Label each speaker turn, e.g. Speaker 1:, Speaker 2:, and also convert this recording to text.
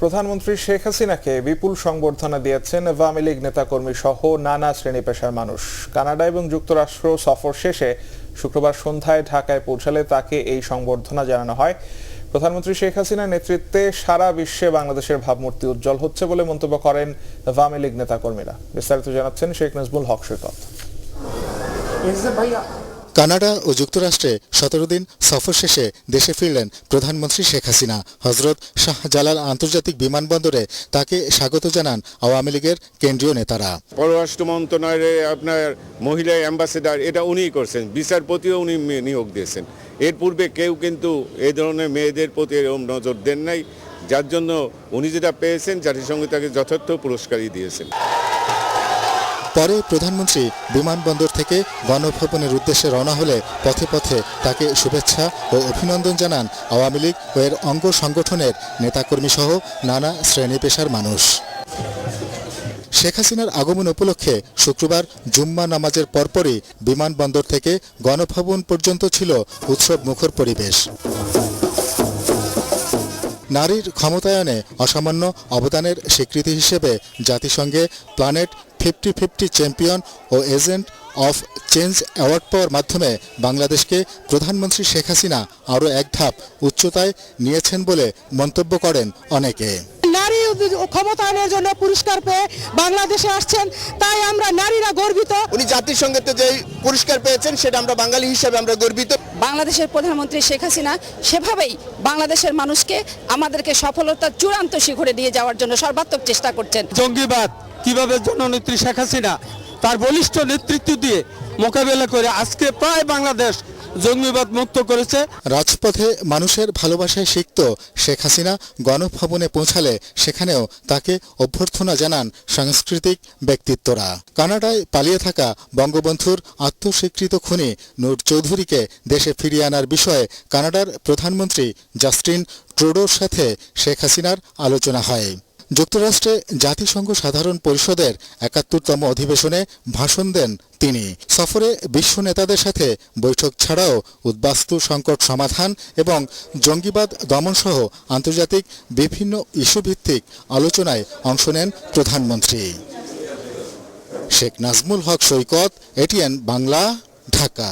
Speaker 1: প্রধানমন্ত্রী শেখ হাসিনাকে বিপুল সংবর্ধনা দিয়েছেন আওয়ামী লীগ নেতাকর্মী সহ নানা শ্রেণি পেশার মানুষ। কানাডা এবং যুক্তরাষ্ট্র সফর শেষে শুক্রবার সন্ধ্যায় ঢাকায় পৌঁছালে তাকে এই সংবর্ধনা জানানো হয়। প্রধানমন্ত্রী শেখ হাসিনার নেতৃত্বে সারা বিশ্বে বাংলাদেশের ভাবমূর্তি উজ্জ্বল হচ্ছে বলে মন্তব্য করেন আওয়ামী লীগ নেতাকর্মীরা। বিস্তারিত জানাচ্ছেন শেখ নাজমুল হক সৈকত।
Speaker 2: কানাডা ও যুক্তরাষ্ট্রে সতেরো দিন সফর শেষে দেশে ফিরলেন প্রধানমন্ত্রী শেখ হাসিনা। হজরত শাহজালাল আন্তর্জাতিক বিমানবন্দরে তাকে স্বাগত জানান আওয়ামী লীগের কেন্দ্রীয় নেতারা।
Speaker 3: পররাষ্ট্র মন্ত্রণালয়ে আপনার মহিলা অ্যাম্বাসেডার এটা উনিই করছেন, বিচারপতিও উনি নিয়োগ দিয়েছেন। এর পূর্বে কেউ কিন্তু এ ধরনের মেয়েদের প্রতি এরকম নজর দেন নাই, যার জন্য উনি যেটা পেয়েছেন, জাতিসংঘ তাকে যথার্থ পুরস্কারই দিয়েছেন।
Speaker 2: পরে প্রধানমন্ত্রী বিমানবন্দর থেকে গণভবনের উদ্দেশ্যে রওনা হলে পথে পথে তাকে শুভেচ্ছা ও অভিনন্দন জানান আওয়ামী লীগ ও এর অঙ্গ সংগঠনের নেতাকর্মী সহ নানা শ্রেণি পেশার মানুষ। শেখ হাসিনার আগমন উপলক্ষে শুক্রবার জুম্মা নামাজের পরপরই বিমানবন্দর থেকে গণভবন পর্যন্ত ছিল উৎসব মুখর পরিবেশ। নারীর ক্ষমতায়নে অসামান্য অবদানের স্বীকৃতি হিসেবে জাতিসংঘে প্ল্যানেট ফিফটি ফিফটি চ্যাম্পিয়ন ও এজেন্ট অফ চেঞ্জ অ্যাওয়ার্ড পাওয়ার মাধ্যমে বাংলাদেশকে প্রধানমন্ত্রী শেখ হাসিনা আরও এক ধাপ উচ্চতায় নিয়েছেন বলে মন্তব্য করেন অনেকে।
Speaker 4: নারী ক্ষমতায়নের জন্য পুরস্কার পেয়ে বাংলাদেশে আসছেন তাই আমরা নারীরা গর্বিত।
Speaker 5: উনি জাতিসংঘেতে যে পুরস্কার পেয়েছেন সেটা আমরা বাঙালি হিসেবে আমরা গর্বিত।
Speaker 6: বাংলাদেশের প্রধানমন্ত্রী শেখ হাসিনা সেভাবেই বাংলাদেশের মানুষকে আমাদেরকে সফলতার চূড়ান্ত শিখরে দিয়ে যাওয়ার জন্য সর্বাত্মক চেষ্টা করছেন।
Speaker 7: জঙ্গিবাদ। কীভাবে জননেত্রী শেখ হাসিনা তার বলিষ্ঠ নেতৃত্ব দিয়ে মোকাবেলা করে আজকে প্রায় বাংলাদেশ জঙ্গিবাদ মুক্ত করেছে।
Speaker 2: রাজপথে মানুষের ভালোবাসায় সিক্ত শেখ হাসিনা গণভবনে পৌঁছালে সেখানেও তাকে অভ্যর্থনা জানান সাংস্কৃতিক ব্যক্তিত্বরা। কানাডায় পালিয়ে থাকা বঙ্গবন্ধুর আত্মস্বীকৃত খুনি নূর চৌধুরীকে দেশে ফিরিয়ে আনার বিষয়ে কানাডার প্রধানমন্ত্রী জাস্টিন ট্রুডোর সাথে শেখ হাসিনার আলোচনা হয়। যুক্তরাষ্ট্রে জাতিসংঘ সাধারণ পরিষদের একাত্তরতম অধিবেশনে ভাষণ দেন তিনি। সফরে বিশ্ব নেতাদের সাথে বৈঠক ছাড়াও উদ্বাস্তু সংকট সমাধান এবং জঙ্গিবাদ দমনসহ আন্তর্জাতিক বিভিন্ন ইস্যুভিত্তিক আলোচনায় অংশ নেন প্রধানমন্ত্রী। শেখ নাজমুল হক সৈকত, এটিএন বাংলা, ঢাকা।